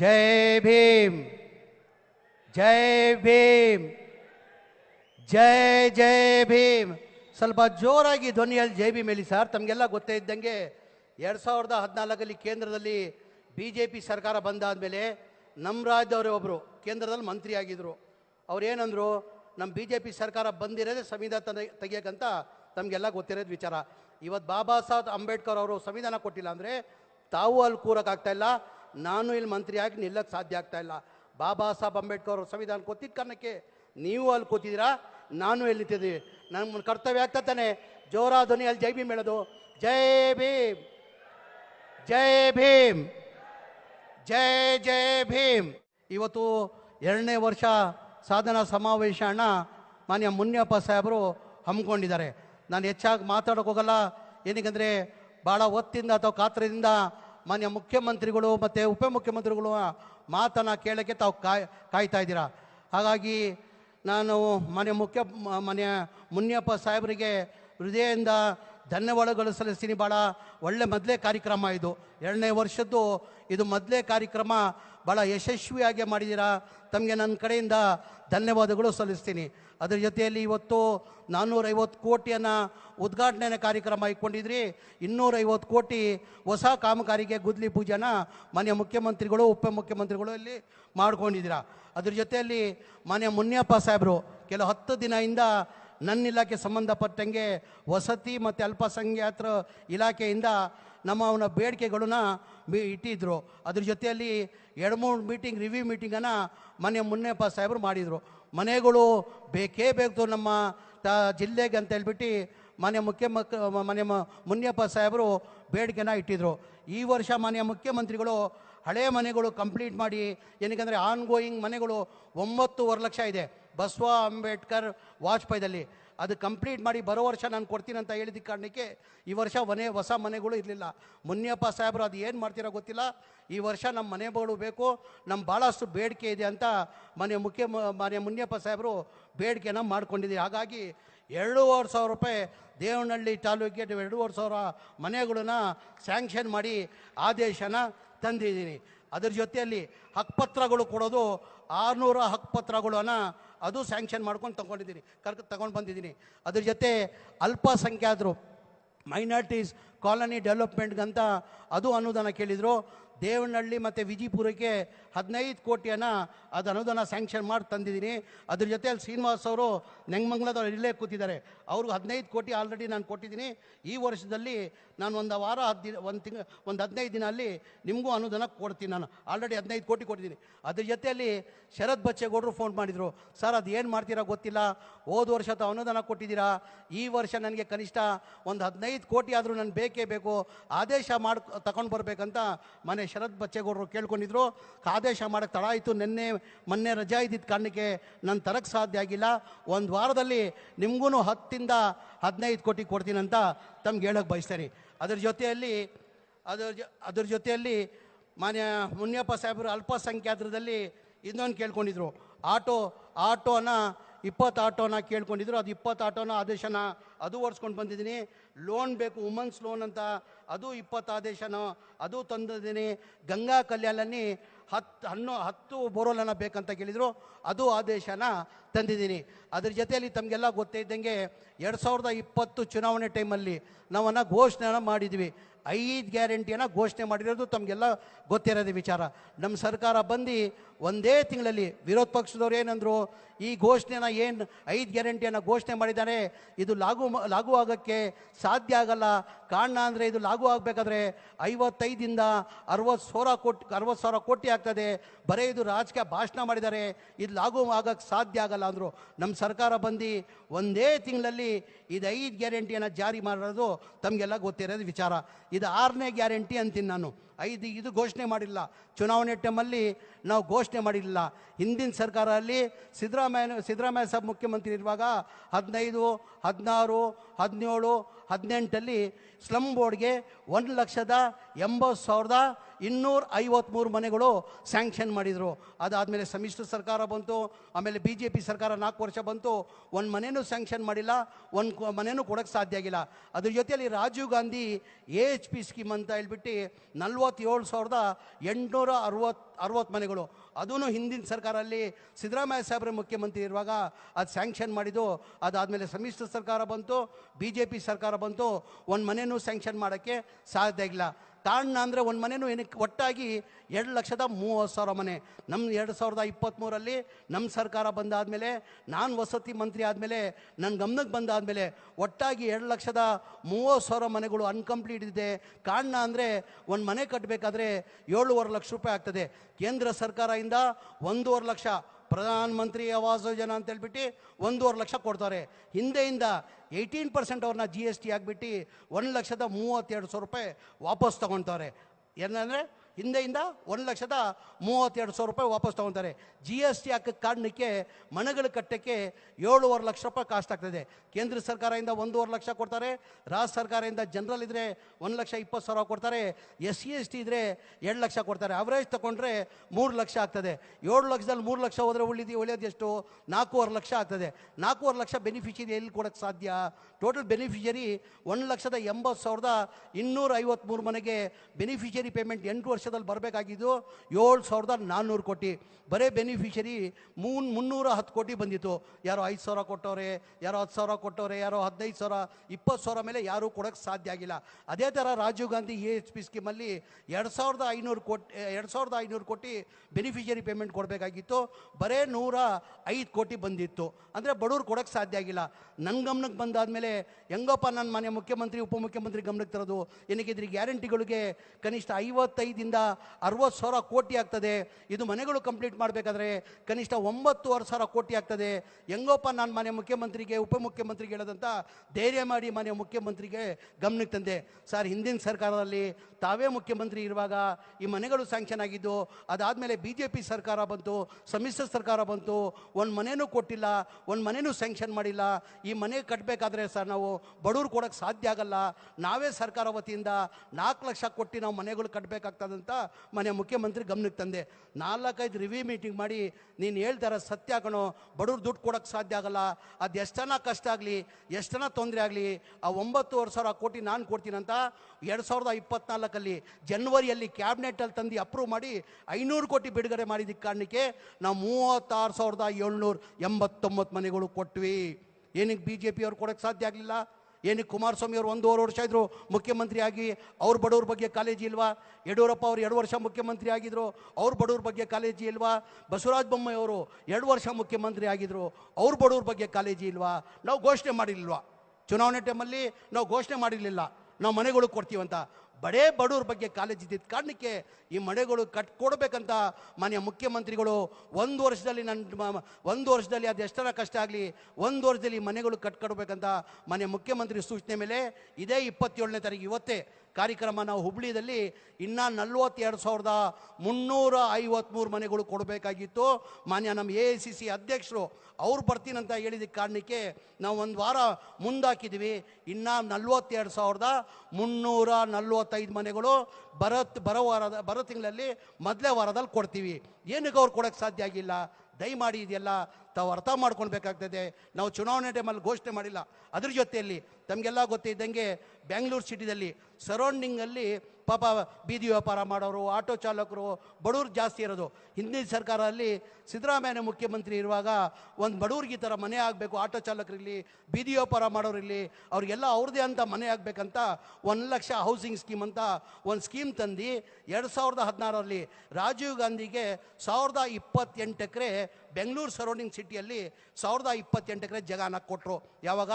ಜೈ ಭೀಮ್. ಜೈ ಭೀಮ್. ಜೈ ಜೈ ಭೀಮ್. ಸ್ವಲ್ಪ ಜೋರಾಗಿ ಧ್ವನಿಯಲ್ಲಿ ಜೈ ಭೀಮ್ ಹೇಳಿ ಸರ್. ತಮಗೆಲ್ಲ ಗೊತ್ತೇ ಇದ್ದಂಗೆ ಎರಡು ಸಾವಿರದ ಹದಿನಾಲ್ಕಲ್ಲಿ ಕೇಂದ್ರದಲ್ಲಿ ಬಿ ಜೆ ಪಿ ಸರ್ಕಾರ ಬಂದಾದಮೇಲೆ ನಮ್ಮ ರಾಜ್ಯದವರೇ ಒಬ್ಬರು ಕೇಂದ್ರದಲ್ಲಿ ಮಂತ್ರಿ ಆಗಿದ್ದರು ಅವ್ರು ನಮ್ಮ ಬಿ ಜೆ ಪಿ ಸರ್ಕಾರ ಬಂದಿರೋದೆ ಸಂವಿಧಾನ ತೆಗಿಯೋಕ್ಕಂತ ತಮಗೆಲ್ಲ ಗೊತ್ತಿರೋದು ವಿಚಾರ. ಇವತ್ತು ಬಾಬಾ ಸಾಹೇಬ್ ಅಂಬೇಡ್ಕರ್ ಅವರು ಸಂವಿಧಾನ ಕೊಟ್ಟಿಲ್ಲ ಅಂದರೆ ತಾವು ಅಲ್ಲಿ ಕೂರಕ್ಕಾಗ್ತಾ ಇಲ್ಲ. ನಾನು ಇಲ್ಲಿ ಮಂತ್ರಿ ಆಗಿ ನಿಲ್ಲಕ್ಕೆ ಸಾಧ್ಯ ಆಗ್ತಾ ಇಲ್ಲ. ಬಾಬಾ ಸಾಹೇಬ್ ಅಂಬೇಡ್ಕರ್ ಸಂವಿಧಾನ ಕೂತಿದ್ದ ಕಾರಣಕ್ಕೆ ನೀವು ಅಲ್ಲಿ ಕೂತಿದ್ದೀರಾ? ನಾನು ಎಲ್ಲಿ ನಿಂತಿದ್ದೀವಿ ನಮ್ಮ ಕರ್ತವ್ಯ ಆಗ್ತಾ ತಾನೆ. ಜೋರಾ ಧ್ವನಿ, ಅಲ್ಲಿ ಜೈ ಭೀಮ್ ಹೇಳೋದು. ಜೈ ಭೀಮ್. ಜೈ ಭೀಮ್. ಜೈ ಜೈ ಭೀಮ್. ಇವತ್ತು ಎರಡನೇ ವರ್ಷ ಸಾಧನಾ ಸಮಾವೇಶ ಮಾನ್ಯ ಮುನ್ಯಪ್ಪ ಸಾಹೇಬರು ಹಮ್ಮಿಕೊಂಡಿದ್ದಾರೆ. ನಾನು ಹೆಚ್ಚಾಗಿ ಮಾತಾಡೋಕ್ಕೋಗಲ್ಲ ಏನಕ್ಕೆ ಭಾಳ ಒತ್ತಿಂದ ಅಥವಾ ಕಾತ್ರದಿಂದ ಮಾನ್ಯ ಮುಖ್ಯಮಂತ್ರಿಗಳು ಮತ್ತು ಉಪಮುಖ್ಯಮಂತ್ರಿಗಳು ಮಾತನ್ನು ಕೇಳೋಕ್ಕೆ ತಾವು ಕಾಯ್, ಕಾಯ್ತಾ ಇದ್ದೀರಾ? ಹಾಗಾಗಿ ನಾನು ಮನೆ ಮುಖ್ಯ, ಮಾನ್ಯ ಮನೆಯ ಮುನಿಯಪ್ಪ ಸಾಹೇಬರಿಗೆ ಹೃದಯದಿಂದ ಧನ್ಯವಾದಗಳು ಸಲ್ಲಿಸ್ತೀನಿ ಭಾಳ ಒಳ್ಳೆ ಮೊದಲೇ ಕಾರ್ಯಕ್ರಮ ಇದು. ಎರಡನೇ ವರ್ಷದ್ದು ಇದು ಮೊದಲೇ ಕಾರ್ಯಕ್ರಮ. ಭಾಳ ಯಶಸ್ವಿಯಾಗಿ ಮಾಡಿದ್ದೀರಾ ತಮಗೆ ನನ್ನ ಕಡೆಯಿಂದ ಧನ್ಯವಾದಗಳು ಸಲ್ಲಿಸ್ತೀನಿ. ಅದರ ಜೊತೆಯಲ್ಲಿ ಇವತ್ತು ನಾನ್ನೂರೈವತ್ತು ಕೋಟಿಯನ್ನು ಉದ್ಘಾಟನೆ ಕಾರ್ಯಕ್ರಮ ಇಟ್ಕೊಂಡಿದ್ರಿ. ಇನ್ನೂರೈವತ್ತು ಕೋಟಿ ಹೊಸ ಕಾಮಗಾರಿಗೆ ಗುದ್ಲಿ ಪೂಜೆನ ಮಾನ್ಯ ಮುಖ್ಯಮಂತ್ರಿಗಳು ಉಪಮುಖ್ಯಮಂತ್ರಿಗಳು ಇಲ್ಲಿ ಮಾಡ್ಕೊಂಡಿದ್ದೀರಾ. ಅದ್ರ ಜೊತೆಯಲ್ಲಿ ಮಾನ್ಯ ಮುನ್ಯಪ್ಪ ಸಾಹೇಬರು ಕೆಲವು ಹತ್ತು ದಿನದಿಂದ ನನ್ನ ಇಲಾಖೆ ಸಂಬಂಧಪಟ್ಟಂಗೆ ವಸತಿ ಮತ್ತು ಅಲ್ಪಸಂಖ್ಯಾತರ ಇಲಾಖೆಯಿಂದ ನಮ್ಮ ಅವನ ಬೇಡಿಕೆಗಳನ್ನ ಮೀ ಇಟ್ಟಿದ್ರು. ಅದ್ರ ಜೊತೆಯಲ್ಲಿ ಎರಡು ಮೂರು ಮೀಟಿಂಗ್, ರಿವ್ಯೂ ಮೀಟಿಂಗನ್ನು ಮನೆ ಮುನ್ನೆಪ್ಪ ಸಾಹೇಬರು ಮಾಡಿದರು. ಮನೆಗಳು ಬೇಕೇ ಬೇಕು ನಮ್ಮ ತ ಜಿಲ್ಲೆಗೆ ಅಂತ ಹೇಳ್ಬಿಟ್ಟು ಮಾನ್ಯ ಮುಖ್ಯ ಮಾನ್ಯ ಮುನಿಯಪ್ಪ ಸಾಹೇಬರು ಬೇಡಿಕೆನ ಇಟ್ಟಿದ್ರು. ಈ ವರ್ಷ ಮಾನ್ಯ ಮುಖ್ಯಮಂತ್ರಿಗಳು ಹಳೆ ಮನೆಗಳು ಕಂಪ್ಲೀಟ್ ಮಾಡಿ ಏನಕ್ಕಂದರೆ ಆನ್ ಗೋಯಿಂಗ್ ಮನೆಗಳು ಒಂಬತ್ತೂವರೆ ಲಕ್ಷ ಇದೆ. ಬಸವ ಅಂಬೇಡ್ಕರ್ ವಾಜಪೇಯಿದಲ್ಲಿ ಅದು ಕಂಪ್ಲೀಟ್ ಮಾಡಿ ಬರೋ ವರ್ಷ ನಾನು ಕೊಡ್ತೀನಿ ಅಂತ ಹೇಳಿದ ಕಾರಣಕ್ಕೆ ಈ ವರ್ಷ ಮನೆ, ಹೊಸ ಮನೆಗಳು ಇರಲಿಲ್ಲ. ಮುನ್ಯಪ್ಪ ಸಾಹೇಬರು ಅದು ಏನು ಮಾಡ್ತೀರೋ ಗೊತ್ತಿಲ್ಲ. ಈ ವರ್ಷ ನಮ್ಮ ಮನೆಗಳು ಬೇಕು. ನಮ್ಮ ಭಾಳಷ್ಟು ಬೇಡಿಕೆ ಇದೆ ಅಂತ ಮನೆ ಮುಖ್ಯ ಮನೆ ಮುನ್ಯಪ್ಪ ಸಾಹೇಬರು ಬೇಡಿಕೆನ ಮಾಡ್ಕೊಂಡಿದ್ದೀವಿ ಹಾಗಾಗಿ ಎರಡೂವರೆ ಸಾವಿರ ರೂಪಾಯಿ ದೇವನಹಳ್ಳಿ ತಾಲೂಕಿಗೆ ಎರಡೂವರೆ ಸಾವಿರ ಮನೆಗಳನ್ನ ಸ್ಯಾಂಕ್ಷನ್ ಮಾಡಿ ಆದೇಶನ ತಂದಿದ್ದೀನಿ. ಅದರ ಜೊತೆಯಲ್ಲಿ ಹಕ್ಕುಪತ್ರಗಳು ಕೊಡೋದು ಆರುನೂರ ಹಕ್ಪತ್ರಗಳನ್ನ ಅದು ಸ್ಯಾಂಕ್ಷನ್ ಮಾಡ್ಕೊಂಡು ತಗೊಂಡಿದ್ದೀನಿ. ಕರ್ಕ, ತಗೊಂಡು ಬಂದಿದ್ದೀನಿ. ಅದ್ರ ಜೊತೆ ಅಲ್ಪಸಂಖ್ಯಾತರು ಮೈನಾರಿಟೀಸ್ ಕಾಲನಿ ಡೆವಲಪ್ಮೆಂಟ್ಗಂತ ಅದು ಅನುದಾನ ಕೇಳಿದರು. ದೇವನಹಳ್ಳಿ ಮತ್ತು ವಿಜಿಪುರಕ್ಕೆ ಹದಿನೈದು ಕೋಟಿಯನ್ನು ಅದು ಅನುದಾನ ಸ್ಯಾಂಕ್ಷನ್ ಮಾಡಿ ತಂದಿದ್ದೀನಿ. ಅದ್ರ ಜೊತೆಯಲ್ಲಿ ಶ್ರೀನಿವಾಸ್ ಅವರು ನೆಂಗಮಂಗ್ಲದವ್ರು ಇಲ್ಲೇ ಕೂತಿದ್ದಾರೆ. ಅವ್ರಿಗೆ ಹದಿನೈದು ಕೋಟಿ ಆಲ್ರೆಡಿ ನಾನು ಕೊಟ್ಟಿದ್ದೀನಿ. ಈ ವರ್ಷದಲ್ಲಿ ನಾನು ಒಂದು ವಾರ ದಿನ, ಒಂದು ತಿಂಗ, ಒಂದು ಹದಿನೈದು ದಿನ ಅಲ್ಲಿ ನಿಮಗೂ ಅನುದಾನ ಕೊಡ್ತೀನಿ ನಾನು. ಆಲ್ರೆಡಿ ಹದಿನೈದು ಕೋಟಿ ಕೊಟ್ಟಿದ್ದೀನಿ. ಅದ್ರ ಜೊತೆಯಲ್ಲಿ ಶರತ್ ಬಚ್ಚೇಗೌಡರು ಫೋನ್ ಮಾಡಿದರು. ಸರ್, ಅದು ಏನು ಮಾಡ್ತೀರಾ ಗೊತ್ತಿಲ್ಲ. ಹೋದ ವರ್ಷ ತಾವು ಅನುದಾನ ಕೊಟ್ಟಿದ್ದೀರಾ. ಈ ವರ್ಷ ನನಗೆ ಕನಿಷ್ಠ ಒಂದು ಹದಿನೈದು ಕೋಟಿ ಆದರೂ ನನಗೆ ಬೇಕೇ ಬೇಕು. ಆದೇಶ ಮಾಡಿ ತಗೊಂಡು ಬರಬೇಕಂತ ಮನೆ ಶರತ್ ಬಚ್ಚೇಗೌಡರು ಕೇಳ್ಕೊಂಡಿದ್ರು ಆದೇಶ ಮಾಡೋಕ್ಕೆ ತಡ ಆಯಿತು, ನಿನ್ನೆ ಮೊನ್ನೆ ರಜಾ ಇದ್ದಿದ್ದ ಕಾರಣಕ್ಕೆ ನಾನು ತರಕ್ಕೆ ಸಾಧ್ಯ ಆಗಿಲ್ಲ. ಒಂದು ವಾರದಲ್ಲಿ ನಿಮಗೂ ಹತ್ತಿಂದ ಹದಿನೈದು ಕೋಟಿ ಕೊಡ್ತೀನಿ ಅಂತ ತಮ್ಗೆ ಹೇಳೋಕ್ಕೆ ಬಯಸ್ತಾರೆ. ಅದ್ರ ಜೊತೆಯಲ್ಲಿ, ಅದ್ರ ಜೊ, ಅದ್ರ ಜೊತೆಯಲ್ಲಿ ಮಾನ್ಯ ಮುನಿಯಪ್ಪ ಸಾಹೇಬರು ಅಲ್ಪಸಂಖ್ಯಾತರದಲ್ಲಿ ಇನ್ನೊಂದು ಕೇಳ್ಕೊಂಡಿದ್ರು. ಆಟೋ, ಆಟೋನ, ಇಪ್ಪತ್ತು ಆಟೋನ ಕೇಳ್ಕೊಂಡಿದ್ರು. ಅದು ಇಪ್ಪತ್ತು ಆಟೋನ ಆದೇಶನ ಅದು ಓಡಿಸ್ಕೊಂಡು ಬಂದಿದ್ದೀನಿ. ಲೋನ್ ಬೇಕು, ವುಮನ್ಸ್ ಲೋನ್ ಅಂತ ಅದು ಇಪ್ಪತ್ತು ಆದೇಶನೋ ಅದು ತಂದಿದ್ದೀನಿ ಗಂಗಾ ಕಲ್ಯಾಣಲ್ಲಿ ಹತ್ತು ಹಣ್ಣು ಹತ್ತು ಬೋರೋಲನ ಬೇಕಂತ ಕೇಳಿದರು, ಅದು ಆದೇಶನ ತಂದಿದ್ದೀನಿ ಅದ್ರ ಜೊತೆಯಲ್ಲಿ ತಮಗೆಲ್ಲ ಗೊತ್ತೇ ಇದ್ದಂಗೆ ಎರಡು ಸಾವಿರದ ಇಪ್ಪತ್ತು ಚುನಾವಣೆ ಟೈಮಲ್ಲಿ ನಾವನ್ನು ಘೋಷಣೆ ಮಾಡಿದ್ವಿ. ಐದು ಗ್ಯಾರಂಟಿಯನ್ನು ಘೋಷಣೆ ಮಾಡಿರೋದು ತಮಗೆಲ್ಲ ಗೊತ್ತಿರೋದು ವಿಚಾರ. ನಮ್ಮ ಸರ್ಕಾರ ಬಂದು ಒಂದೇ ತಿಂಗಳಲ್ಲಿ ವಿರೋಧ ಪಕ್ಷದವ್ರು ಏನಂದರು, ಈ ಘೋಷಣೆನ ಏನು ಐದು ಗ್ಯಾರಂಟಿಯನ್ನು ಘೋಷಣೆ ಮಾಡಿದ್ದಾರೆ, ಇದು ಲಾಗು ಲಾಗು ಆಗೋಕ್ಕೆ ಸಾಧ್ಯ ಆಗಲ್ಲ. ಕಾರಣ ಅಂದರೆ ಇದು ಲಾಗು ಆಗಬೇಕಾದ್ರೆ ಐವತ್ತೈದಿಂದ ಅರವತ್ತು ಸಾವಿರ ಕೋಟಿ, ಅರವತ್ತು ಸಾವಿರ ಕೋಟಿ ಆಗ್ತದೆ. ಬರೀ ಇದು ರಾಜಕೀಯ ಭಾಷಣ ಮಾಡಿದ್ದಾರೆ. ಇದು ಲಾಗು ಆಗಕ್ಕೆ ಸಾಧ್ಯ ಆಗಲ್ಲ ಅಂದರು. ನಮ್ಮ ಸರ್ಕಾರ ಬಂದು ಒಂದೇ ತಿಂಗಳಲ್ಲಿ ಇದು ಐದು ಗ್ಯಾರಂಟಿಯನ್ನು ಜಾರಿ ಮಾಡಿರೋದು ತಮಗೆಲ್ಲ ಗೊತ್ತಿರೋದು ವಿಚಾರ. ಇದು ಆರನೇ ಗ್ಯಾರಂಟಿ ಅಂತೀನಿ ನಾನು. ಐದು ಇದು ಘೋಷಣೆ ಮಾಡಿಲ್ಲ. ಚುನಾವಣೆ ಟೈಮಲ್ಲಿ ನಾವು ಘೋಷಣೆ ಮಾಡಿಲ್ಲ. ಹಿಂದಿನ ಸರ್ಕಾರದಲ್ಲಿ ಸಿದ್ದರಾಮಯ್ಯ ಸಿದ್ದರಾಮಯ್ಯ ಸಾಹೇಬ್ ಮುಖ್ಯಮಂತ್ರಿ ಇರುವಾಗ ಹದಿನೈದು, ಹದಿನಾರು ಹದಿನೇಳು, ಹದಿನೆಂಟಲ್ಲಿ ಸ್ಲಮ್ ಬೋರ್ಡ್ಗೆ ಒಂದು ಲಕ್ಷದ ಎಂಬತ್ತು ಸಾವಿರದ ಇನ್ನೂರ ಐವತ್ತ್ಮೂರು ಮನೆಗಳು ಸ್ಯಾಂಕ್ಷನ್ ಮಾಡಿದರು. ಅದಾದಮೇಲೆ ಸಮ್ಮಿಶ್ರ ಸರ್ಕಾರ ಬಂತು, ಆಮೇಲೆ ಬಿ ಜೆ ಪಿ ಸರ್ಕಾರ ನಾಲ್ಕು ವರ್ಷ ಬಂತು, ಒಂದು ಮನೆಯೂ ಸ್ಯಾಂಕ್ಷನ್ ಮಾಡಿಲ್ಲ, ಒಂದು ಮನೆಯೂ ಕೊಡೋಕ್ಕೆ ಸಾಧ್ಯ ಆಗಿಲ್ಲ. ಅದ್ರ ಜೊತೆಯಲ್ಲಿ Rajiv Gandhi A H P scheme ಅಂತ ಹೇಳ್ಬಿಟ್ಟು ನಲ್ವತ್ತೇಳು ಸಾವಿರದ ಎಂಟುನೂರ ಅರವತ್ತು ಅರವತ್ತು ಮನೆಗಳು. ಅದೂ ಹಿಂದಿನ ಸರ್ಕಾರಲ್ಲಿ ಸಿದ್ದರಾಮಯ್ಯ ಸಾಹೇಬ್ರ ಮುಖ್ಯಮಂತ್ರಿ ಇರುವಾಗ ಅದು ಸ್ಯಾಂಕ್ಷನ್ ಮಾಡಿದ್ದು, ಅದಾದಮೇಲೆ ಸಮ್ಮಿಶ್ರ ಸರ್ಕಾರ ಬಂತು ಬಿ ಜೆ ಪಿ ಸರ್ಕಾರ ಬಂತು, ಒಂದು ಮನೆಯೂ ಸ್ಯಾಂಕ್ಷನ್ ಮಾಡೋಕ್ಕೆ ಸಾಧ್ಯ ಆಗಿಲ್ಲ ಕಾರಣ ಅಂದರೆ ಒಂದು ಮನೆಯೂ ಏನಕ್ಕೆ ಒಟ್ಟಾಗಿ ಎರಡು ಲಕ್ಷದ ಮೂವತ್ತು ಸಾವಿರ ಮನೆ. ನಮ್ಮ ಎರಡು ಸಾವಿರದ ಇಪ್ಪತ್ತ್ಮೂರಲ್ಲಿ ನಮ್ಮ ಸರ್ಕಾರ ಬಂದಾದಮೇಲೆ, ನಾನು ವಸತಿ ಮಂತ್ರಿ ಆದಮೇಲೆ ನನ್ನ ಗಮನಕ್ಕೆ ಬಂದಾದಮೇಲೆ ಒಟ್ಟಾಗಿ ಎರಡು ಲಕ್ಷದ ಮೂವತ್ತು ಸಾವಿರ ಮನೆಗಳು ಅನ್ಕಂಪ್ಲೀಟ್ ಇದೆ. ಕಾರಣ ಅಂದರೆ ಒಂದು ಮನೆ ಕಟ್ಟಬೇಕಾದ್ರೆ ಏಳುವರೆ ಲಕ್ಷ ರೂಪಾಯಿ ಆಗ್ತದೆ. ಕೇಂದ್ರ ಸರ್ಕಾರದಿಂದ ಒಂದೂವರೆ ಲಕ್ಷ ಪ್ರಧಾನ ಮಂತ್ರಿ ಆವಾಸ್ ಯೋಜನಾ ಅಂತ ಹೇಳ್ಬಿಟ್ಟು ಒಂದೂವರೆ ಲಕ್ಷ ಕೊಡ್ತಾರೆ. ಹಿಂದೆಯಿಂದ ಏಯ್ಟೀನ್ ಪರ್ಸೆಂಟ್ ಅವ್ರನ್ನ ಜಿ ಎಸ್ ಟಿ ಆಗಿಬಿಟ್ಟು ಒಂದು ಲಕ್ಷದ ಮೂವತ್ತೆರಡು ಸಾವಿರ ರೂಪಾಯಿ ವಾಪಸ್ ತೊಗೊಳ್ತಾರೆ ಏನಂದರೆ ಹಿಂದೆಯಿಂದ ಒಂದು ಲಕ್ಷದ ಮೂವತ್ತೆರಡು ಸಾವಿರ ರೂಪಾಯಿ ವಾಪಸ್ ತೊಗೊತಾರೆ. ಜಿ ಎಸ್ ಟಿ ಹಾಕೋ ಕಾರಣಕ್ಕೆ ಮನೆಗಳು ಕಟ್ಟಕ್ಕೆ ಏಳುವರೆ ಲಕ್ಷ ರೂಪಾಯಿ ಕಾಸ್ಟ್ ಆಗ್ತದೆ. ಕೇಂದ್ರ ಸರ್ಕಾರದಿಂದ ಒಂದೂವರೆ ಲಕ್ಷ ಕೊಡ್ತಾರೆ. ರಾಜ್ಯ ಸರ್ಕಾರದಿಂದ ಜನರಲ್ ಇದ್ದರೆ ಒಂದು ಲಕ್ಷ ಇಪ್ಪತ್ತು ಸಾವಿರ ಕೊಡ್ತಾರೆ. ಎಸ್ ಸಿ ಎಸ್ ಟಿ ಇದ್ದರೆ ಎರಡು ಲಕ್ಷ ಕೊಡ್ತಾರೆ. ಅವರೇಜ್ ತಗೊಂಡ್ರೆ ಮೂರು ಲಕ್ಷ ಆಗ್ತದೆ. ಏಳು ಲಕ್ಷದಲ್ಲಿ ಮೂರು ಲಕ್ಷ ಹೋದರೆ ಉಳಿದು ಉಳಿಯೋದು ಎಷ್ಟು? ನಾಲ್ಕೂವರೆ ಲಕ್ಷ ಆಗ್ತದೆ. ನಾಲ್ಕೂವರೆ ಲಕ್ಷ ಬೆನಿಫಿಷರಿ ಎಲ್ಲಿ ಕೊಡೋಕ್ಕೆ ಸಾಧ್ಯ? ಟೋಟಲ್ ಬೆನಿಫಿಷರಿ ಒಂದು ಲಕ್ಷದ ಎಂಬತ್ತು ಸಾವಿರದ ಇನ್ನೂರ ಐವತ್ತ್ಮೂರು ಮನೆಗೆ ಬೆನಿಫಿಷರಿ ಪೇಮೆಂಟ್ ಎಂಟು ವರ್ಷದಲ್ಲಿ ಬರಬೇಕಾಗಿದ್ದು ಏಳು ಸಾವಿರದ ನಾನ್ನೂರು ಕೋಟಿ. ಬರೀ ಬೆನಿಫಿಷರಿ ಮೂನ್, ಮುನ್ನೂರ ಹತ್ತು ಕೋಟಿ ಬಂದಿತ್ತು. ಯಾರೋ ಐದು ಸಾವಿರ ಕೊಟ್ಟವ್ರೆ, ಯಾರೋ ಹತ್ತು ಸಾವಿರ ಕೊಟ್ಟವ್ರೆ, ಯಾರೋ ಹದಿನೈದು ಸಾವಿರ, ಇಪ್ಪತ್ತು ಸಾವಿರ ಮೇಲೆ ಯಾರೂ ಕೊಡೋಕ್ಕೆ ಸಾಧ್ಯ ಆಗಿಲ್ಲ. ಅದೇ ಥರ Rajiv Gandhi A H P ಸ್ಕೀಮಲ್ಲಿ ಎರಡು ಸಾವಿರದ ಐನೂರು ಕೋಟಿ ಎರಡು ಸಾವಿರದ ಐನೂರು ಕೋಟಿ ಬೆನಿಫಿಷರಿ ಪೇಮೆಂಟ್ ಕೊಡಬೇಕಾಗಿತ್ತು. ಬರೇ ನೂರ ಐದು ಕೋಟಿ ಬಂದಿತ್ತು. ಅಂದರೆ ಬಡವ್ರು ಕೊಡೋಕ್ಕೆ ಸಾಧ್ಯ ಆಗಿಲ್ಲ. ನನ್ನ ಗಮನಕ್ಕೆ ಬಂದಾದಮೇಲೆ ಹೆಂಗಪ್ಪ ನನ್ನ ಮನೆ ಮುಖ್ಯಮಂತ್ರಿ, ಉಪಮುಖ್ಯಮಂತ್ರಿ ಗಮನಕ್ಕೆ ತರೋದು? ಏನಕ್ಕೆ ಇದ್ರ ಗ್ಯಾರಂಟಿಗಳಿಗೆ ಕನಿಷ್ಠ ಐವತ್ತೈದಿಂದ ಅರವತ್ತು ಸಾವಿರ ಕೋಟಿ ಆಗ್ತದೆ. ಇದು ಮನೆಗಳು ಕಂಪ್ಲೀಟ್ ಮಾಡಬೇಕಾದ್ರೆ ಕನಿಷ್ಠ ಒಂಬತ್ತುವರೆ ಸಾವಿರ ಕೋಟಿ ಆಗ್ತದೆ. ಹೆಂಗೋಪ್ಪ ನಾನು ಮನೆ ಮುಖ್ಯಮಂತ್ರಿಗೆ, ಉಪಮುಖ್ಯಮಂತ್ರಿಗೆ ಹೇಳೋದಂತ ಧೈರ್ಯ ಮಾಡಿ ಮನೆ ಮುಖ್ಯಮಂತ್ರಿಗೆ ಗಮನಕ್ಕೆ ತಂದೆ. ಸರ್, ಹಿಂದಿನ ಸರ್ಕಾರದಲ್ಲಿ ತಾವೇ ಮುಖ್ಯಮಂತ್ರಿ ಇರುವಾಗ ಈ ಮನೆಗಳು ಸ್ಯಾಂಕ್ಷನ್ ಆಗಿದ್ದು, ಅದಾದಮೇಲೆ ಬಿ ಜೆ ಪಿ ಸರ್ಕಾರ ಬಂತು, ಸಮ್ಮಿಶ್ರ ಸರ್ಕಾರ ಬಂತು. ಒಂದು ಮನೆಯೂ ಕೊಟ್ಟಿಲ್ಲ, ಒಂದು ಮನೆಯೂ ಸ್ಯಾಂಕ್ಷನ್ ಮಾಡಿಲ್ಲ. ಈ ಮನೆ ಕಟ್ಟಬೇಕಾದ್ರೆ ಸರ್, ನಾವು ಬಡವ್ರು ಕೊಡೋಕ್ಕೆ ಸಾಧ್ಯ ಆಗಲ್ಲ. ನಾವೇ ಸರ್ಕಾರ ವತಿಯಿಂದ ನಾಲ್ಕು ಲಕ್ಷ ಕೊಟ್ಟು ನಾವು ಮನೆಗಳು ಕಟ್ಟಬೇಕಾಗ್ತದಂತ ಮನೆ ಮುಖ್ಯಮಂತ್ರಿ ಗಮನಕ್ಕೆ ತಂದೆ. ನಾಲ್ಕೈದು ರಿವ್ಯೂ ಮೀಟಿಂಗ್ ಮಾಡಿ, ನೀನು ಹೇಳ್ತಾರ ಸತ್ಯ ಕಣೋ, ಬಡವ್ರು ದುಡ್ಡು ಕೊಡೋಕ್ಕೆ ಸಾಧ್ಯ ಆಗಲ್ಲ. ಅದು ಎಷ್ಟನ ಕಷ್ಟ ಆಗಲಿ ಎಷ್ಟನ ತೊಂದರೆ ಆಗಲಿ, ಆ ಒಂಬತ್ತುವರೆ ಸಾವಿರ ಕೋಟಿ ನಾನು ಕೊಡ್ತೀನಂತ ಎರಡು ಸಾವಿರದ ಇಪ್ಪತ್ನಾಲ್ಕಲ್ಲಿ ಜನ್ವರಿಯಲ್ಲಿ ಕ್ಯಾಬಿನೆಟಲ್ಲಿ ತಂದು ಅಪ್ರೂವ್ ಮಾಡಿ ಐನೂರು ಕೋಟಿ ಬಿಡುಗಡೆ ಮಾಡಿದ್ದಕ್ಕೆ ಕಾರಣಕ್ಕೆ ನಾವು ಮೂವತ್ತಾರು ಸಾವಿರದ ಏಳ್ನೂರ ಎಂಬತ್ತೊಂಬತ್ತು ಮನೆಗಳು ಕೊಟ್ವಿ. ಏನಕ್ಕೆ ಬಿ ಜೆ ಪಿಯವ್ರು ಕೊಡೋಕ್ಕೆ ಸಾಧ್ಯ ಆಗಲಿಲ್ಲ? ಏನಕ್ಕೆ ಕುಮಾರಸ್ವಾಮಿ ಅವರು ಒಂದೂವರೆ ವರ್ಷ ಇದ್ದರು ಮುಖ್ಯಮಂತ್ರಿ ಆಗಿ, ಅವ್ರ ಬಡವ್ರ ಬಗ್ಗೆ ಕಾಲೇಜಿ ಇಲ್ವಾ? ಯಡಿಯೂರಪ್ಪ ಅವರು ಎರಡು ವರ್ಷ ಮುಖ್ಯಮಂತ್ರಿ ಆಗಿದ್ರು, ಅವ್ರ ಬಡವ್ರ ಬಗ್ಗೆ ಕಾಲೇಜಿ ಇಲ್ವಾ? ಬಸವರಾಜ ಬೊಮ್ಮಾಯಿ ಅವರು ಎರಡು ವರ್ಷ ಮುಖ್ಯಮಂತ್ರಿ ಆಗಿದ್ರು, ಅವ್ರ ಬಡವ್ರ ಬಗ್ಗೆ ಕಾಲೇಜಿ ಇಲ್ವಾ? ನಾವು ಘೋಷಣೆ ಮಾಡಿಲ್ವಾ? ಚುನಾವಣೆ ಟೈಮಲ್ಲಿ ನಾವು ಘೋಷಣೆ ಮಾಡಿರಲಿಲ್ಲ. ನಾವು ಮನೆಗಳು ಕೊಡ್ತೀವಂತ. ಬಡೇ ಬಡವ್ರ ಬಗ್ಗೆ ಕಾಲೇಜ್ ಇದ್ದಿದ್ದ ಕಾರಣಕ್ಕೆ ಈ ಮನೆಗಳು ಕಟ್ಕೊಡ್ಬೇಕಂತ ಮಾನ್ಯ ಮುಖ್ಯಮಂತ್ರಿಗಳು ಒಂದು ವರ್ಷದಲ್ಲಿ ನನ್ನ ಒಂದು ವರ್ಷದಲ್ಲಿ ಅದು ಎಷ್ಟರ ಕಷ್ಟ ಆಗಲಿ, ಒಂದು ವರ್ಷದಲ್ಲಿ ಮನೆಗಳು ಕಟ್ಕೊಡ್ಬೇಕಂತ ಮಾನ್ಯ ಮುಖ್ಯಮಂತ್ರಿ ಸೂಚನೆ ಮೇಲೆ ಇದೇ ಇಪ್ಪತ್ತೇಳನೇ ತಾರೀಕು ಇವತ್ತೇ ಕಾರ್ಯಕ್ರಮ ನಾವು ಹುಬ್ಳಿದಲ್ಲಿ ಇನ್ನೂ ನಲ್ವತ್ತೆರಡು ಸಾವಿರದ ಮುನ್ನೂರ ಐವತ್ತ್ಮೂರು ಮನೆಗಳು ಕೊಡಬೇಕಾಗಿತ್ತು. ಮಾನ್ಯ ನಮ್ಮ ಎ ಸಿ ಸಿ ಅಧ್ಯಕ್ಷರು ಅವ್ರು ಬರ್ತೀನಂತ ಹೇಳಿದ ಕಾರಣಕ್ಕೆ ನಾವು ಒಂದು ವಾರ ಮುಂದಾಕಿದ್ವಿ. ಇನ್ನೂ ನಲ್ವತ್ತೆರಡು ಸಾವಿರದ ಮುನ್ನೂರ ನಲ್ವತ್ತೈದು ಮನೆಗಳು ಬರತ್ ಬರೋ ವಾರದ, ಬರೋ ತಿಂಗಳಲ್ಲಿ ಮೊದಲೇ ವಾರದಲ್ಲಿ ಕೊಡ್ತೀವಿ. ಏನಕ್ಕೆ ಅವ್ರು ಕೊಡೋಕ್ಕೆ ಸಾಧ್ಯ ಆಗಿಲ್ಲ? ದಯಮಾಡಿ ಇದೆಲ್ಲ ತಾವು ಅರ್ಥ ಮಾಡ್ಕೊಳ್ಬೇಕಾಗ್ತದೆ. ನಾವು ಚುನಾವಣೆ ಟೈಮಲ್ಲಿ ಘೋಷಣೆ ಮಾಡಿಲ್ಲ. ಅದ್ರ ಜೊತೆಯಲ್ಲಿ ತಮಗೆಲ್ಲ ಗೊತ್ತಿದ್ದಂಗೆ ಬ್ಯಾಂಗ್ಳೂರು ಸಿಟಿದಲ್ಲಿ ಸರೌಂಡಿಂಗಲ್ಲಿ ಪಾಪ ಬೀದಿ ವ್ಯಾಪಾರ ಮಾಡೋರು, ಆಟೋ ಚಾಲಕರು ಬಡವ್ರು ಜಾಸ್ತಿ ಇರೋದು. ಹಿಂದಿನ ಸರ್ಕಾರದಲ್ಲಿ ಸಿದ್ದರಾಮಯ್ಯ ಮುಖ್ಯಮಂತ್ರಿ ಇರುವಾಗ ಒಂದು ಬಡವ್ರಿಗೆ ಈ ಥರ ಮನೆ ಆಗಬೇಕು, ಆಟೋ ಚಾಲಕರಿರಲಿ, ಬೀದಿ ವ್ಯಾಪಾರ ಮಾಡೋರಿರಲಿ, ಅವ್ರಿಗೆಲ್ಲ ಅವ್ರದ್ದೇ ಅಂತ ಮನೆ ಆಗಬೇಕಂತ ಒಂದು ಲಕ್ಷ ಹೌಸಿಂಗ್ ಸ್ಕೀಮ್ ಅಂತ ಒಂದು ಸ್ಕೀಮ್ ತಂದು ಎರಡು ಸಾವಿರದ ಹದಿನಾರರಲ್ಲಿ ರಾಜೀವ್ ಗಾಂಧಿಗೆ ಸಾವಿರದ ಇಪ್ಪತ್ತೆಂಟು ಎಕರೆ ಬೆಂಗಳೂರು ಸರೌಂಡಿಂಗ್ ಸಿಟಿಯಲ್ಲಿ ಸಾವಿರದ ಇಪ್ಪತ್ತೆಂಟು ಎಕರೆ ಜಗಾನ ಕೊಟ್ಟರು ಯಾವಾಗ?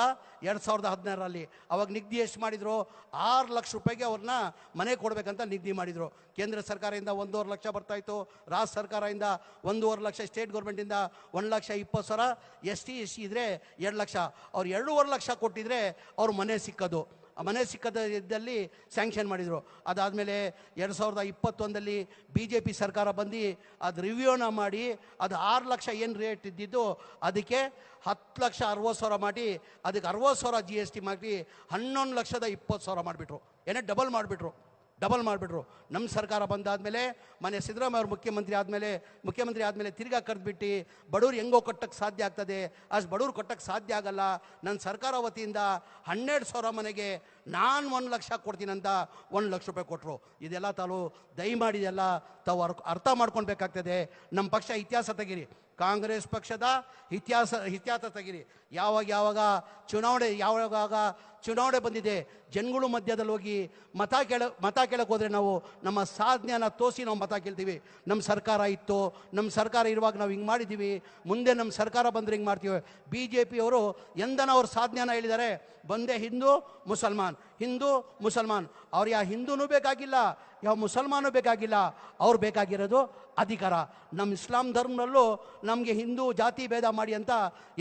ಎರಡು ಸಾವಿರದ ಹದಿನಾರರಲ್ಲಿ ಅವಾಗ ನಿಗದಿ ಎಷ್ಟು ಮಾಡಿದರು? ಆರು ಲಕ್ಷ ರೂಪಾಯಿಗೆ ಅವ್ರನ್ನ ಮನೆ ಕೊಡಬೇಕಂತ ನಿಗದಿ ಮಾಡಿದರು. ಕೇಂದ್ರ ಸರ್ಕಾರದಿಂದ ಒಂದೂವರೆ ಲಕ್ಷ ಬರ್ತಾಯಿತ್ತು ರಾಜ್ಯ ಸರ್ಕಾರದಿಂದ ಒಂದೂವರೆ ಲಕ್ಷ, ಸ್ಟೇಟ್ ಗೌರ್ಮೆಂಟಿಂದ ಒಂದು ಲಕ್ಷ ಇಪ್ಪತ್ತು ಸಾವಿರ. ಎಸ್ ಟಿ ಎಸ್ ಟಿ ಇದ್ದರೆ ಎರಡು ಲಕ್ಷ. ಅವ್ರು ಎರಡೂವರೆ ಲಕ್ಷ ಕೊಟ್ಟಿದ್ರೆ ಅವ್ರ ಮನೆ ಸಿಕ್ಕೋದು. ಮನೆ ಸಿಕ್ಕದ ಇದ್ದಲ್ಲಿ ಸ್ಯಾಂಕ್ಷನ್ ಮಾಡಿದರು. ಅದಾದಮೇಲೆ ಎರಡು ಸಾವಿರದ ಇಪ್ಪತ್ತೊಂದಲ್ಲಿ ಬಿ ಜೆ ಪಿ ಸರ್ಕಾರ ಬಂದು ಅದು ರಿವ್ಯೂನ ಮಾಡಿ ಅದು ಆರು ಲಕ್ಷ ಏನು ರೇಟ್ ಇದ್ದಿದ್ದು ಅದಕ್ಕೆ ಹತ್ತು ಲಕ್ಷ ಅರವತ್ತು ಸಾವಿರ ಮಾಡಿ ಅದಕ್ಕೆ ಅರವತ್ತು ಸಾವಿರ ಜಿ ಎಸ್ ಟಿ ಮಾಡಿ ಹನ್ನೊಂದು ಲಕ್ಷದ ಇಪ್ಪತ್ತು ಸಾವಿರ ಮಾಡಿಬಿಟ್ರು. ಏನೇ ಡಬಲ್ ಮಾಡಿಬಿಟ್ರು. ಡಬಲ್ ಮಾಡಿಬಿಟ್ರು. ನಮ್ಮ ಸರ್ಕಾರ ಬಂದಾದಮೇಲೆ ಮನೆ ಸಿದ್ದರಾಮಯ್ಯ ಅವರು ಮುಖ್ಯಮಂತ್ರಿ ಆದಮೇಲೆ ಮುಖ್ಯಮಂತ್ರಿ ಆದಮೇಲೆ ತಿರ್ಗಾ ಕರೆದ್ಬಿಟ್ಟು, ಬಡವ್ರು ಹೆಂಗೋ ಕಟ್ಟಕ್ಕೆ ಸಾಧ್ಯ ಆಗ್ತದೆ. ಅಷ್ಟು ಬಡವ್ರು ಕಟ್ಟಕ್ಕೆ ಸಾಧ್ಯ ಆಗಲ್ಲ. ನನ್ನ ಸರ್ಕಾರ ವತಿಯಿಂದ ಹನ್ನೆರಡು ಸಾವಿರ ಮನೆಗೆ ನಾನು ಒಂದು ಲಕ್ಷ ಕೊಡ್ತೀನಂತ ಒಂದು ಲಕ್ಷ ರೂಪಾಯಿ ಕೊಟ್ಟರು ಇದೆಲ್ಲ ತಾವು ದಯಮಾಡಿದೆಲ್ಲ ತಾವು ಅರ್- ಅರ್ಥ ಮಾಡ್ಕೊಳ್ಬೇಕಾಗ್ತದೆ. ನಮ್ಮ ಪಕ್ಷ ಇತಿಹಾಸ ತೆಗೀರಿ. ಕಾಂಗ್ರೆಸ್ ಪಕ್ಷದ ಇತಿಹಾಸ ಇತಿಹಾಸ ತೆಗಿರಿ. ಯಾವಾಗ ಯಾವಾಗ ಚುನಾವಣೆ ಯಾವಾಗ ಚುನಾವಣೆ ಬಂದಿದೆ, ಜನಗಳು ಮಧ್ಯದಲ್ಲಿ ಹೋಗಿ ಮತ ಕೇಳ, ಮತ ಕೇಳಕ್ಕೆ ಹೋದರೆ ನಾವು ನಮ್ಮ ಸಾಧನೆಯನ್ನು ತೋರಿಸಿ ನಾವು ಮತ ಕೇಳ್ತೀವಿ. ನಮ್ಮ ಸರ್ಕಾರ ಇತ್ತು, ನಮ್ಮ ಸರ್ಕಾರ ಇರುವಾಗ ನಾವು ಹಿಂಗೆ ಮಾಡಿದ್ದೀವಿ. ಮುಂದೆ ನಮ್ಮ ಸರ್ಕಾರ ಬಂದರೆ ಹಿಂಗೆ ಮಾಡ್ತೀವಿ. ಬಿ ಜೆ ಪಿಯವರು ಎಂದನ ಅವ್ರ ಸಾಧನೆಯನ್ನು ಹೇಳಿದ್ದಾರೆ, ಬಂದೆ ಹಿಂದೂ, ಮುಸಲ್ಮಾನ್ ಹಿಂದೂ, ಮುಸಲ್ಮಾನ್. ಅವ್ರು ಯಾ ಹಿಂದೂನೂ ಬೇಕಾಗಿಲ್ಲ ಯಾವ ಮುಸಲ್ಮಾನೂ ಬೇಕಾಗಿಲ್ಲ, ಅವ್ರು ಬೇಕಾಗಿರೋದು ಅಧಿಕಾರ. ನಮ್ಮ ಇಸ್ಲಾಂ ಧರ್ಮದಲ್ಲೂ ನಮಗೆ ಹಿಂದೂ ಜಾತಿ ಭೇದ ಮಾಡಿ ಅಂತ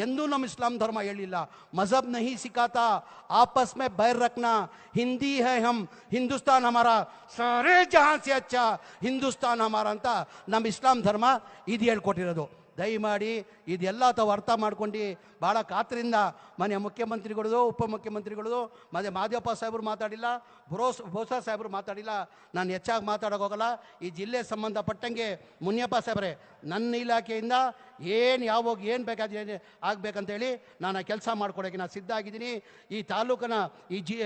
ಎಂದೂ ನಮ್ಮ ಇಸ್ಲಾಂ ಧರ್ಮ ಹೇಳಿಲ್ಲ. ಮಜಬ್ ನಹಿ ಸಿಕ್ಕಾತ ಆಪಸ್ ಮೇ ಬೈರ್ ರಕ್ನಾ ಹಿಂದಿ ಹೈ ಹಮ್, ಹಿಂದೂಸ್ತಾನ್ ಹಮಾರ. ಸಾರೇ ಜಹಾನ್ ಸೆ ಅಚ್ಚಾ, ಹಿಂದೂಸ್ತಾನ್ ಹಮಾರ ಅಂತ ನಮ್ಮ ಇಸ್ಲಾಂ ಧರ್ಮ ಇದು ಹೇಳ್ಕೊಟ್ಟಿರೋದು. ದಯಮಾಡಿ ಇದೆಲ್ಲ ತಾವು ಅರ್ಥ ಮಾಡ್ಕೊಂಡು ಭಾಳ ಕಾತರಿಂದ ಮನೆ ಮುಖ್ಯಮಂತ್ರಿಗಳದು, ಉಪಮುಖ್ಯಮಂತ್ರಿಗಳದು ಮತ್ತೆ ಮಾದೇವಪ್ಪ ಸಾಹೇಬರು ಮಾತಾಡಿಲ್ಲ ಬ್ರೋಸ್ ಬೋಸಾ ಸಾಹೇಬರು ಮಾತಾಡಿಲ್ಲ, ನಾನು ಹೆಚ್ಚಾಗಿ ಮಾತಾಡೋಕೆ ಹೋಗಲ್ಲ. ಈ ಜಿಲ್ಲೆ ಸಂಬಂಧಪಟ್ಟಂಗೆ ಮುನಿಯಪ್ಪ ಸಾಹೇಬ್ರೆ, ನನ್ನ ಇಲಾಖೆಯಿಂದ ಏನು ಯಾವಾಗ ಏನು ಬೇಕಾದ ಆಗಬೇಕಂತೇಳಿ ನಾನು ಕೆಲಸ ಮಾಡ್ಕೊಡೋಕೆ ನಾನು ಸಿದ್ಧ ಆಗಿದ್ದೀನಿ. ಈ ತಾಲೂಕನ ಈ ಜಿ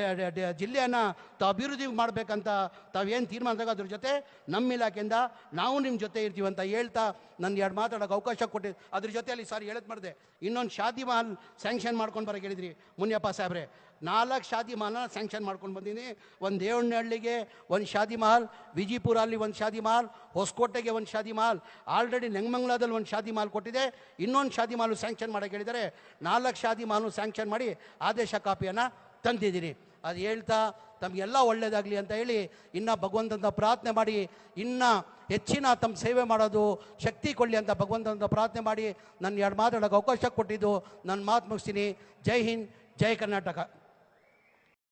ಜಿಲ್ಲೆಯನ್ನು ತಾವು ಅಭಿವೃದ್ಧಿ ಮಾಡಬೇಕಂತ ತಾವೇನು ತೀರ್ಮಾನ ಅದ್ರ ಜೊತೆ ನಮ್ಮ ಇಲಾಖೆಯಿಂದ ನಾವು ನಿಮ್ಮ ಜೊತೆ ಇರ್ತೀವಿ ಅಂತ ಹೇಳ್ತಾ ನನ್ನ ಎರಡು ಮಾತಾಡೋಕೆ ಅವಕಾಶ ಕೊಟ್ಟಿದ್ದು ಅದ್ರ ಜೊತೆಯಲ್ಲಿ ಸಾರಿ ಹೇಳದ್ ಮಾಡಿದೆ ಇನ್ನೊಂದು ಶಾದಿ ಮಹಲ್ ಸ್ಯಾಂಕ್ಷನ್ ಮಾಡ್ಕೊಂಡು ಬರೋಕೆ ಹೇಳಿದ್ರಿ, ಮುನಿಯಪ್ಪ ಸಾಹೇಬ್ರೆ. ನಾಲ್ಕು ಶಾದಿ ಮಹಲ್ ಸ್ಯಾಂಕ್ಷನ್ ಮಾಡ್ಕೊಂಡು ಬಂದೀನಿ. ಒಂದು ದೇವಣ್ಣಹಳ್ಳಿಗೆ ಒಂದು ಶಾದಿ ಮಹಲ್ ವಿಜಿಪುರ ಅಲ್ಲಿ ಒಂದು ಶಾದಿ ಮಹಲ್, ಹೊಸಕೋಟೆಗೆ ಒಂದು ಶಾದಿ ಮಹಲ್, ಆಲ್ರೆಡಿ ನೆಂಗಮಂಗ್ಲಾದಲ್ಲಿ ಒಂದು ಶಾದಿ ಮಹಲ್ ಕೊಟ್ಟಿದೆ. ಇನ್ನೊಂದು ಶಾದಿ ಮಹಲ್ ಸ್ಯಾಂಕ್ಷನ್ ಮಾಡೋಕೆ ಹೇಳಿದರೆ ನಾಲ್ಕು ಶಾದಿ ಮಹಲ್ ಸ್ಯಾಂಕ್ಷನ್ ಮಾಡಿ ಆದೇಶ ಕಾಪಿಯನ್ನು ತಂದಿದ್ದೀನಿ ಅದು ಹೇಳ್ತಾ ತಮಗೆಲ್ಲ ಒಳ್ಳೇದಾಗಲಿ ಅಂತ ಹೇಳಿ ಇನ್ನೂ ಭಗವಂತನ ಪ್ರಾರ್ಥನೆ ಮಾಡಿ, ಇನ್ನು ಹೆಚ್ಚಿನ ತಮ್ಮ ಸೇವೆ ಮಾಡೋದು ಶಕ್ತಿ ಕೊಡಲಿ ಅಂತ ಭಗವಂತನ ಪ್ರಾರ್ಥನೆ ಮಾಡಿ ನನ್ನ ಎರಡು ಮಾತಾಡೋಕೆ ಅವಕಾಶ ಕೊಟ್ಟಿದ್ದು ನನ್ನ ಮಾತು ಮುಗಿಸ್ತೀನಿ. ಜೈ ಹಿಂದ್, ಜೈ ಕರ್ನಾಟಕ.